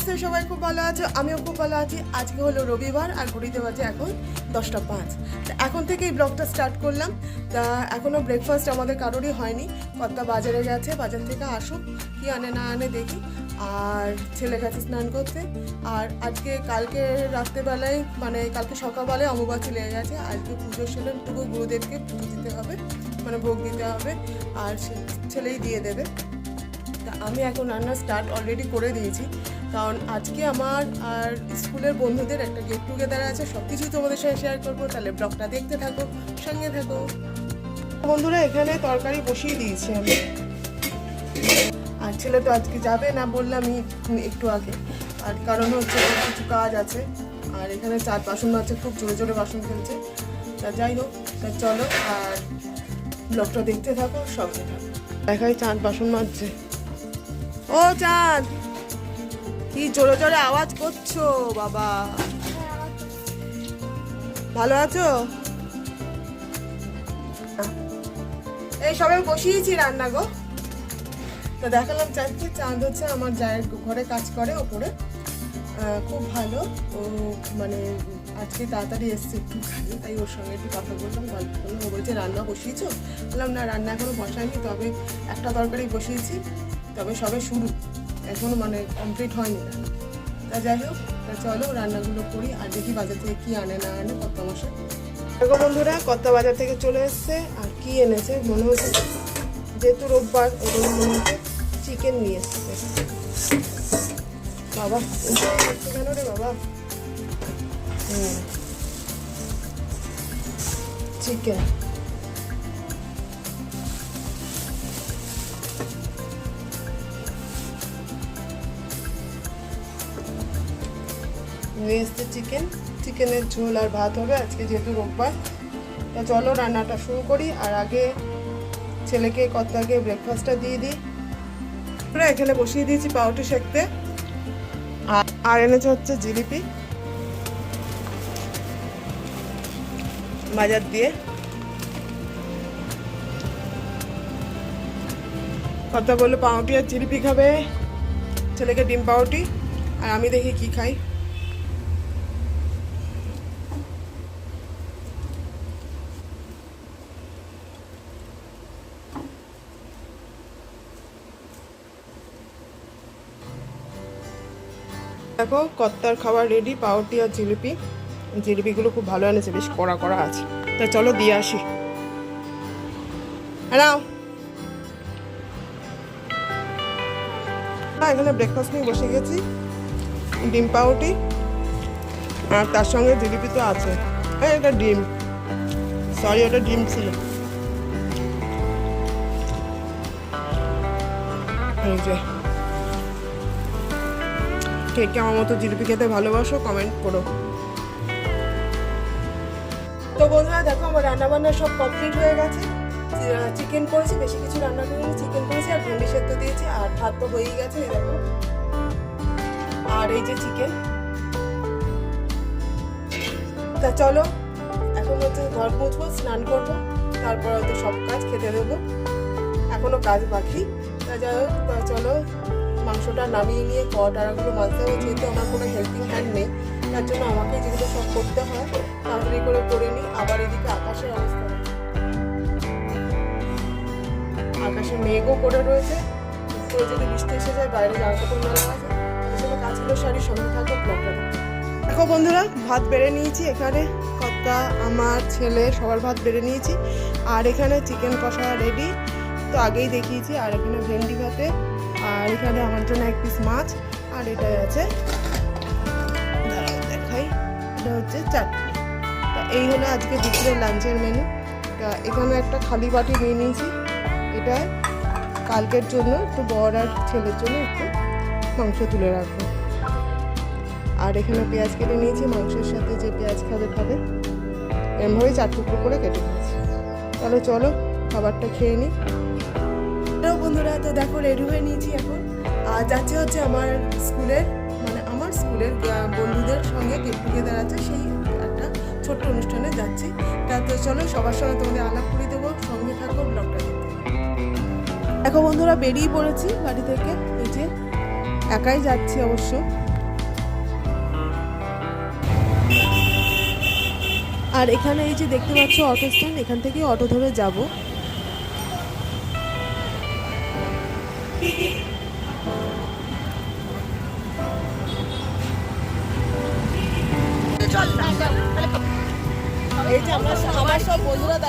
নিশ্চয়ই সবাই খুব ভালো আছো? আমিও খুব ভালো আছি। আজকে হলো রবিবার আর ঘড়িতে বাজে এখন দশটা পাঁচ। তা এখন থেকেই ব্লগটা স্টার্ট করলাম। তা এখনও ব্রেকফাস্ট আমাদের কারোরই হয়নি। কর্তা বাজারে গেছে, বাজার থেকে আসুক, কি আনে না আনে দেখি। আর ছেলে গেছে স্নান করতে। আর আজকে কালকে রাত্রেবেলায় মানে কালকে সকালবেলায় অমাবাসী লেগে গেছে। আজকে পুজোর সেলেন টুকু গুরুদেবকে পুজো দিতে হবে মানে ভোগ দিতে হবে। আর ছেলেই দিয়ে দেবে। তা আমি এখন রান্না স্টার্ট অলরেডি করে দিয়েছি। কারণ আজকে আমার আর স্কুলের বন্ধুদের একটা গেট টুগেদার আছে সব কিছুই তোমাদের সঙ্গে শেয়ার করব, তাহলে ব্লগটা দেখতে থাকো, সঙ্গে থাকো। বন্ধুরা, এখানে তরকারি বসিয়ে দিয়েছি আমি। আর ছেলে তো আজকে যাবে না বললামই একটু আগে। আর কারণ হচ্ছে কিছু কাজ আছে, আর এখানে চার বাসন আছে, খুব জোরে জোরে বাসন ফেলছে। তা যাই হোক, তা চলো, আর ব্লগটা দেখতে থাকো, সঙ্গে থাকো। দেখাই চাঁদ বাসন মারছে ও চাঁদ কি জোরে জোরে আওয়াজ করছ, বাবা? ভালো আছো? এই সবে বসিয়েছি রান্না গো। তো দেখালাম চাঁদকে চাঁদ হচ্ছে, আমার জায়ের ঘরে কাজ করে ওপরে। খুব ভালো। ও মানে আজকে তাড়াতাড়ি এসছে একটু খালি তাই ওর সঙ্গে একটু কথা বললাম, গল্প করলাম। ও বলছে, রান্না বসিয়েছো? বললাম, না, রান্না এখনও বসাইনি তবে একটা তরকারি বসিয়েছি, তবে সবে শুরু। এখনও মানে কমপ্লিট হয়নি। তা যাই হোক, তা চলো রান্নাগুলো করি। আর দেখি বাজার থেকে কি আনে, না আনে কত মশাই। দেখো বন্ধুরা কত বাজার থেকে চলে এসছে। আর কি এনেছে? মনে হচ্ছে যেহেতু রোববার ওর মনে হচ্ছে চিকেন নিয়ে এসছে। বাবা, কেন রে বাবা? হুম চিকেন নিয়ে চিকেন চিকেনের ঝোল আর ভাত হবে। আজকে যেহেতু রোববার, তা চলো রান্নাটা শুরু করি। আর আগে ছেলেকে, কর্তাকে ব্রেকফাস্টটা দিয়ে দিই। আমরা এখানে বসিয়ে দিয়েছি পাউটি আর- আর এনেছে হচ্ছে জিলিপি। বাজার দিয়ে। কথা বলল পাউটি আর জিলিপি খাবে। ছেলেকে ডিম পাউটি আর আমি দেখি কি খাই। দেখো, কত্তার খাবার রেডি পাউটি আর জিলিপি। জিলিপিগুলো খুব ভালো এনেছে, বেশ কড়া কড়া আছে। তা চলো দিয়ে আসি। না, এখানে ব্রেকফাস্ট নিয়ে বসে গেছি। ডিম পাউটি আর তার সঙ্গে জিলিপি তো আছে। হ্যাঁ এটা ডিম। সরি ওটা ডিম ছিল। এই কে কে আমার মতো জিলিপি খেতে ভালোবাসো কমেন্ট করো। তো বন্ধুরা, দেখো আমার রান্না বান্না সব কমপ্লিট হয়ে গেছে। চিকেন করেছি, বেশি কিছু রান্না করিনি চিকেন করেছি, আর ভেন্ডি সেদ্ধ দিয়েছি, আর ভাত তো হয়েই গেছে দেখো। আর এই যে চিকেন তা চলো, এখন হচ্ছে ঘর মুছবো, স্নান করব, তারপর হয়তো সব কাজ খেতে দেবো। এখনও কাজ বাকি। তা যাই হোক, তা চলো মাংসটা নামিয়ে নিয়ে কটারাগুলো মাঝতে হবে যেহেতু আমার কোনো হেল্পিং হ্যান্ড নেই, তার জন্য আমাকে যেগুলো সব করতে হয়, তাড়াতাড়ি করে করে নিই। আবার এদিকে আকাশের অবস্থা আকাশে মেঘও করে রয়েছে। তো যদি বৃষ্টি এসে যায়, বাইরে জামা কাপড় মেলা আছে কাজগুলো শাড়ি সঙ্গে থাকো ব্লগটা। দেখো বন্ধুরা, ভাত বেড়ে নিয়েছি এখানে। কর্তা, আমার ছেলে, সবার ভাত বেড়ে নিয়েছি। আর এখানে চিকেন কষা রেডি তো আগেই দেখিয়েছি, আর এখানে ভেন্ডি ভাতে আর এখানে আমার জন্য এক পিস মাছ, আর এটাই আছে। দেখাই। এটা হচ্ছে চাটনি। তা এই হলো আজকে দুপুরের লাঞ্চের মেনু তা এখানে একটা খালি বাটি নিয়ে নিয়েছি। এটা কালকের জন্য একটু বর আর ছেলের জন্য একটু মাংস তুলে রাখব। আর এখানে পেঁয়াজ কেটে নিয়েছি, মাংসের সাথে যে পেঁয়াজ খাবে খাবে। এমভাবেই চার টুকরো করে কেটে নিয়েছি। তাহলে চলো, খাবারটা খেয়ে নিই বন্ধুরা, তো দেখো রেডি হয়ে নিয়েছি এখন। আর যাচ্ছে হচ্ছে আমার স্কুলের মানে আমার স্কুলের বন্ধুদের সঙ্গে গেট টুগেদার আছে সেই একটা ছোট্ট অনুষ্ঠানে যাচ্ছি। তা তো চলো, সবার সঙ্গে তোমাদের আলাপ করে দেবো। সঙ্গে থাকো ব্লগটা দেখতে দেখো বন্ধুরা, বেরিয়ে পড়েছি বাড়ি থেকে। এই যে একাই যাচ্ছি অবশ্য। আর এখানে এই যে দেখতে পাচ্ছ, অটো স্ট্যান্ড এখান থেকে অটো ধরে যাব।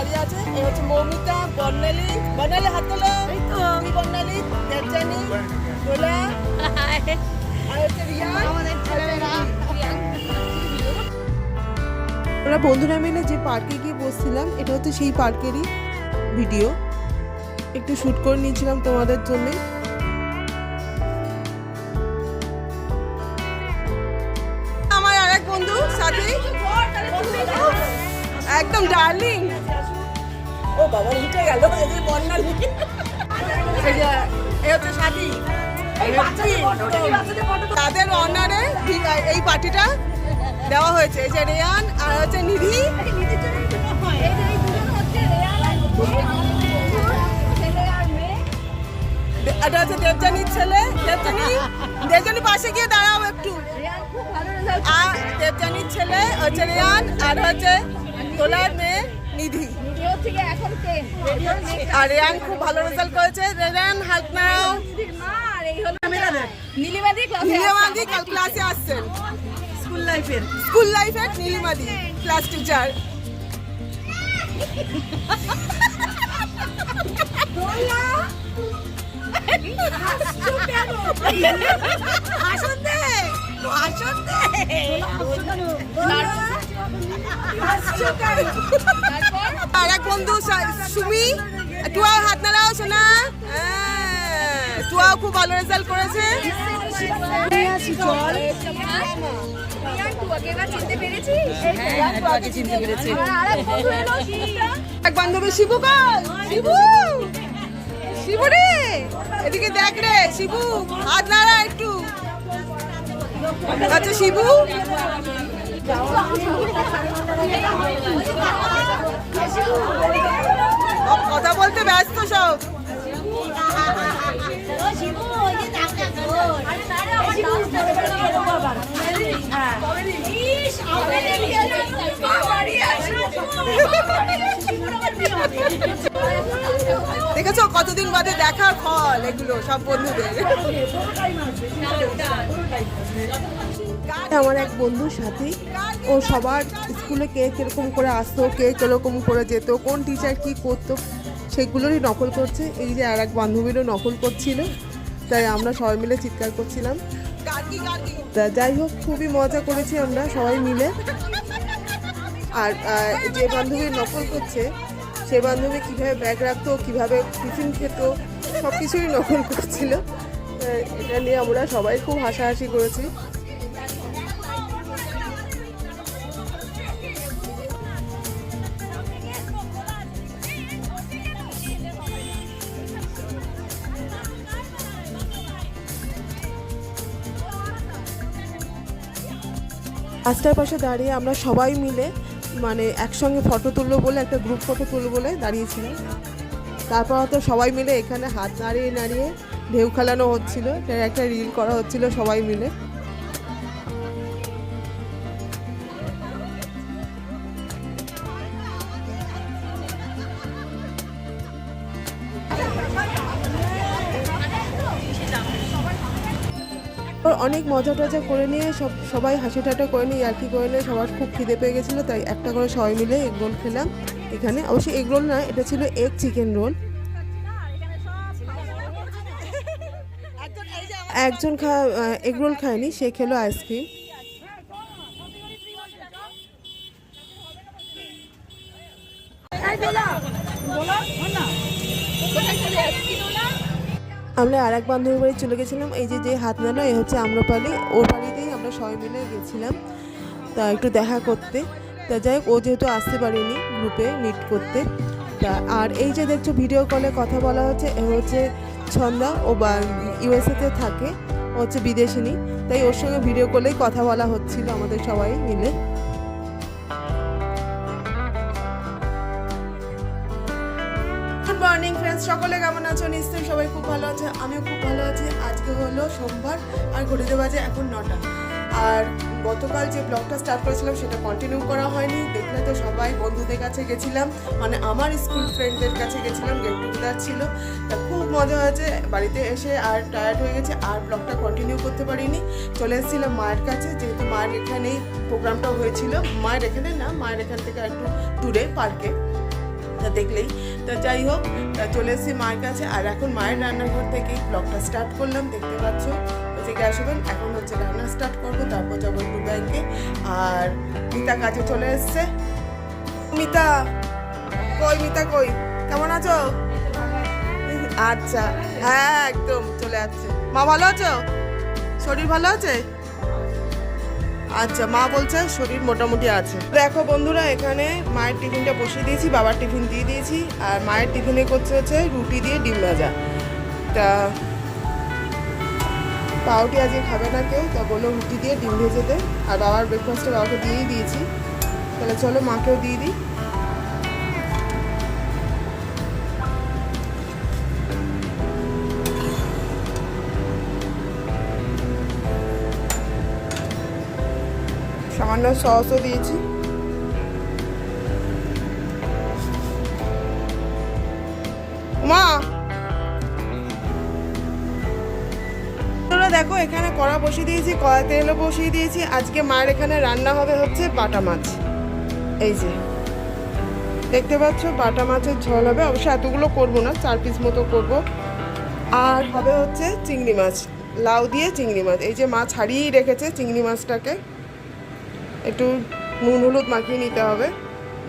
দাঁড়িয়ে আছে। এই হচ্ছে মৌমিতা বর্ণালী। বর্ণালী হাত তোলো। তুমি বর্ণালী দেবজানি দোলা। আর হচ্ছে রিয়া। আমাদের ছেলেমেয়েরা আমরা বন্ধুরা মিলে যে পার্কে গিয়ে বসছিলাম এটা হচ্ছে সেই পার্কেরই ভিডিও। একটু শ্যুট করে নিয়েছিলাম তোমাদের জন্য। আমার আরেক বন্ধু সাথে। একদম ডার্লিং। বাবা উঠে গেল বন্যা এই হচ্ছে তাদের অনারে এই পার্টিটা দেওয়া হয়েছে। এই যে রেয়ান আর হচ্ছে নিধি। এটা হচ্ছে দেবজানির ছেলে। দেবজানি দেবজানি পাশে গিয়ে দাঁড়াও একটু। আর দেবজানির ছেলে হচ্ছে রেয়ান আর হচ্ছে তোলার মেয়ে নিধি। আর রেয়ান খুব ভালো রেজাল্ট করেছে। রেয়ান হাত নাও। নীলিমাদি কাল ক্লাসে আসছেন। স্কুল লাইফের। স্কুল লাইফের নীলিমাদি ক্লাস টিচার আসন দে আসন বন্ধু সুমি টুয়া হাত নাড়াও শোনা হ্যাঁ, টুয়াও খুব ভালো রেজাল্ট করেছে এক বান্ধবী শিবু কল শিবু শিবু রে এদিকে দেখ রে শিবু হাত নাড়া একটু আচ্ছা শিবু বলতে দেখেছ, কতদিন বাদে দেখার ফল এগুলো, সব বন্ধুদের। আমার এক বন্ধুর সাথে ও সবার স্কুলে কে কীরকম করে আসতো, কে কীরকম করে যেত, কোন টিচার কি করতো সেগুলোরই নকল করছে। এই যে আর এক বান্ধবীরও নকল করছিল। তাই আমরা সবাই মিলে চিৎকার করছিলাম। তা যাই হোক, খুবই মজা করেছি আমরা সবাই মিলে। আর যে বান্ধবী নকল করছে, সে বান্ধবী কীভাবে ব্যাগ রাখতো, কীভাবে টিফিন খেত সব কিছুই নকল করছিল। এটা নিয়ে আমরা সবাই খুব হাসাহাসি করেছি। রাস্তার পাশে দাঁড়িয়ে আমরা সবাই মিলে মানে একসঙ্গে ফটো তুলবো বলে একটা গ্রুপ ফটো তুলবো বলে দাঁড়িয়েছিলাম। তারপর হয়তো সবাই মিলে এখানে হাত নাড়িয়ে নাড়িয়ে ঢেউ খেলানো হচ্ছিল। একটা রিল করা হচ্ছিল সবাই মিলে। অনেক মজা টজা করে নিয়ে সব, সবাই হাসি ঠাটা করে নিয়ে আর কি করে নিয়ে সবার খুব খিদে পেয়ে গেছিল, তাই একটা করে সবাই মিলে এগ রোল খেলাম। এখানে অবশ্যই এগ রোল না, এটা ছিল এগ চিকেন রোল। একজন খা এগ রোল খায়নি, সে খেলো আইসক্রিম। আমরা আর এক বান্ধবীর বাড়ি চলে গেছিলাম। এই যে যে হাত নালো এই হচ্ছে আম্রপালি ওর বাড়িতেই আমরা সবাই মিলে গেছিলাম। তা একটু দেখা করতে। তা যাই হোক, ও যেহেতু আসতে পারেনি গ্রুপে মিট করতে। তা আর এই যে দেখছ ভিডিও কলে কথা বলা হচ্ছে, এ হচ্ছে ছন্দা। ও বা ইউএসএতে থাকে, ও হচ্ছে বিদেশিনী। তাই ওর সঙ্গে ভিডিও কলেই কথা বলা হচ্ছিল আমাদের সবাই মিলে। মর্নিং ফ্রেন্ডস, সকলে কেমন আছো? নিশ্চয়ই সবাই খুব ভালো আছে, আমিও খুব ভালো আছি। আজকে হলো সোমবার আর ঘড়িতে বাজে এখন নটা। আর গতকাল যে ব্লগটা স্টার্ট করেছিলাম, সেটা কন্টিনিউ করা হয়নি। দেখলে তো সবাই বন্ধুদের কাছে গেছিলাম মানে আমার স্কুল ফ্রেন্ডদের কাছে গেছিলাম গেট টুগেদার ছিল। তা খুব মজা হয়েছে, বাড়িতে এসে আর টায়ার্ড হয়ে গেছে, আর ব্লগটা কন্টিনিউ করতে পারিনি। চলে এসেছিলাম মায়ের কাছে, যেহেতু মায়ের এখানেই প্রোগ্রামটা হয়েছিল। মায়ের এখানে না, মায়ের এখান থেকে একটু দূরে পার্কে তা দেখলেই। তা যাই হোক চলে এসেছি মায়ের কাছে। আর এখন মায়ের রান্নাঘর থেকেই ব্লগটা স্টার্ট করলাম, দেখতে পাচ্ছ? হচ্ছে গ্যাস ওভেন এখন হচ্ছে রান্না স্টার্ট করব, তারপর যাব একটু ব্যাংকে আর মিতা কাছে চলে এসছে। মিতা, কই মিতা কই? কেমন আছো? আচ্ছা হ্যাঁ একদম চলে যাচ্ছে মা ভালো আছো? শরীর ভালো আছে? আচ্ছা মা বলছে শরীর মোটামুটি আছে। দেখো বন্ধুরা, এখানে মায়ের টিফিনটা বসিয়ে দিয়েছি, বাবার টিফিন দিয়ে দিয়েছি, আর মায়ের টিফিনে করছে হচ্ছে রুটি দিয়ে ডিম ভাজা। তা পাউটি আজকে খাবে না কেউ, তা বলল রুটি দিয়ে ডিম ভেজে দেয় আর বাবার ব্রেকফাস্টটা বাবাকে দিয়েই দিয়েছি। তাহলে চলো মাকেও দিয়ে দিই। সামান্য সসও দিয়েছি। মা! তোরা দেখো, এখানে কড়া বসিয়ে দিয়েছি কড়া তেলও বসিয়ে দিয়েছি। আজকে মায়ের এখানে রান্না হবে হচ্ছে বাটা মাছ। এই যে, দেখতে পাচ্ছ, বাটা মাছের ঝোল হবে। অবশ্য এতগুলো করব না, চার পিস মতো করব। আর হবে হচ্ছে চিংড়ি মাছ, লাউ দিয়ে চিংড়ি মাছ। এই যে মাছ হারিয়েই রেখেছে চিংড়ি মাছটাকে। একটু নুন হলুদ মাখিয়ে নিতে হবে।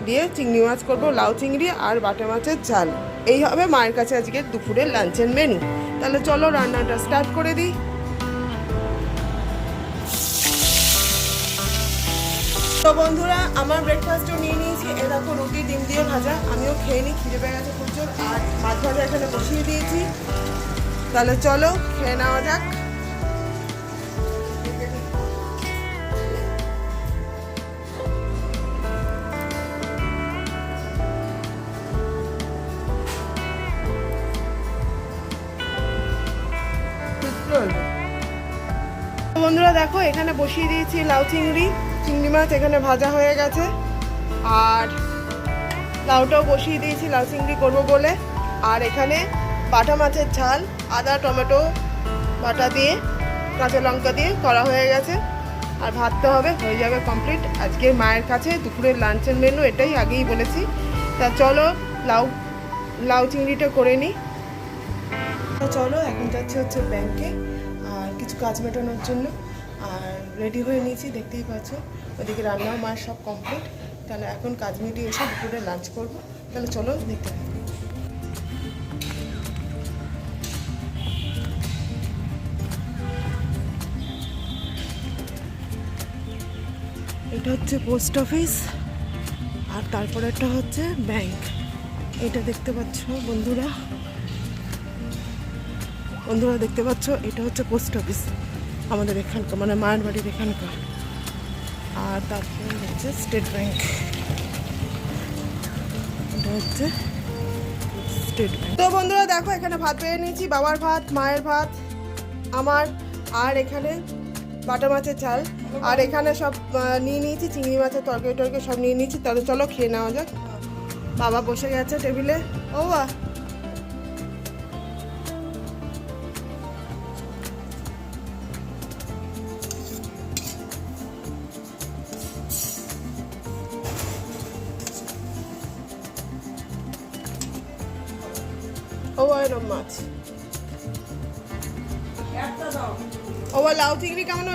দিয়ে চিংড়ি মাছ করব, লাউ চিংড়ি আর বাটা মাছের ঝাল। এই হবে মায়ের কাছে আজকে দুপুরের লাঞ্চের মেনু তাহলে চলো রান্নাটা স্টার্ট করে দিই। তো বন্ধুরা, আমার ব্রেকফাস্টও নিয়ে নিয়েছি। এ দেখো রুটি, ডিম দিয়ে ভাজা। আমিও খেয়ে নিই, খিদে পেয়ে গেছে জোর আর মাছ ভাজা এখানে বসিয়ে দিয়েছি। তাহলে চলো খেয়ে নেওয়া যাক। বন্ধুরা দেখো, এখানে বসিয়ে দিয়েছি লাউ চিংড়ি। চিংড়ি মাছ এখানে ভাজা হয়ে গেছে। আর লাউটাও বসিয়ে দিয়েছি, লাউ চিংড়ি করব বলে। আর এখানে বাটা মাছের ঝাল, আদা, টমেটো বাটা দিয়ে, কাঁচা লঙ্কা দিয়ে করা হয়ে গেছে। আর ভাতটা হবে, হয়ে যাবে কমপ্লিট আজকে মায়ের কাছে দুপুরের লাঞ্চের মেনু এটাই আগেই বলেছি। তা চলো, লাউ লাউ চিংড়িটা করে নিই তো চলো, এখন যাচ্ছে হচ্ছে ব্যাংকে কিছু কাজ মেটানোর জন্য। আর রেডি হয়ে নিয়েছি, দেখতেই পাচ্ছ। ওদিকে রান্নাও মায়ের সব কমপ্লিট তাহলে এখন কাজ মিটিয়ে এসে দুপুরে লাঞ্চ করব। তাহলে চলো দেখতে। এটা হচ্ছে পোস্ট অফিস আর তারপরেটা হচ্ছে ব্যাংক এটা দেখতে পাচ্ছ বন্ধুরা। বন্ধুরা দেখতে পাচ্ছ, এটা হচ্ছে পোস্ট অফিস আমাদের এখানকার মানে মায়ের বাড়ির এখানকার। আর তারপরে হচ্ছে স্টেট ব্যাংক এটা হচ্ছে স্টেট ব্যাংক তো বন্ধুরা দেখো, এখানে ভাত পেয়ে নিয়েছি, বাবার ভাত, মায়ের ভাত, আমার, আর এখানে বাটা মাছের চাল আর এখানে সব নিয়ে নিয়েছি, চিংড়ি মাছের তরকারি টরকারি সব নিয়ে নিয়েছি। তাহলে চলো খেয়ে নেওয়া যাক। বাবা বসে গেছে টেবিলে। ও বা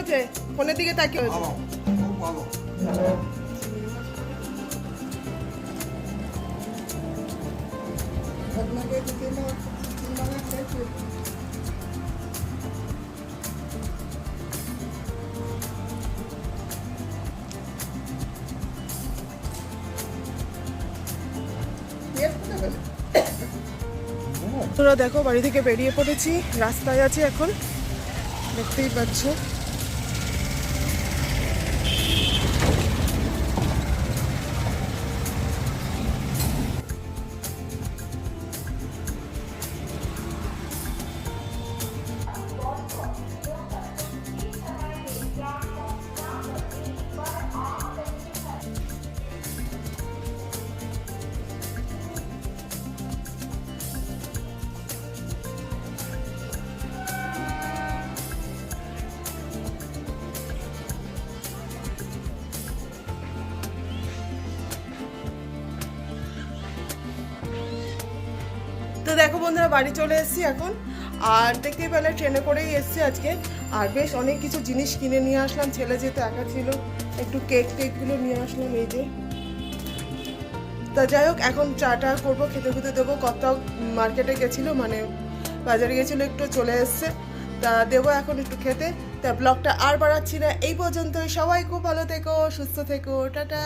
হয়েছে? ফোনের দিকে তাকিয়ে হয়েছে। তোরা দেখো বাড়ি থেকে বেরিয়ে পড়েছি। রাস্তায় আছি এখন। দেখতেই পাচ্ছ। তো দেখো বন্ধুরা, বাড়ি চলে এসেছি এখন। আর দেখতেই পেলে, ট্রেনে করেই এসেছি আজকে। আর বেশ অনেক কিছু জিনিস কিনে নিয়ে আসলাম। ছেলে যেহেতু একা ছিল, একটু কেক টেকগুলো নিয়ে আসলাম এই যে। তা যাই হোক, এখন চাটা করব, খেতে খেতে দেবো। কত মার্কেটে গেছিল মানে বাজারে গেছিল, একটু চলে এসছে। তা দেবো এখন একটু খেতে। তা ব্লগটা আর বাড়াচ্ছি না। এই পর্যন্তই। সবাই খুব ভালো থেকো, সুস্থ থেকো। টাটা।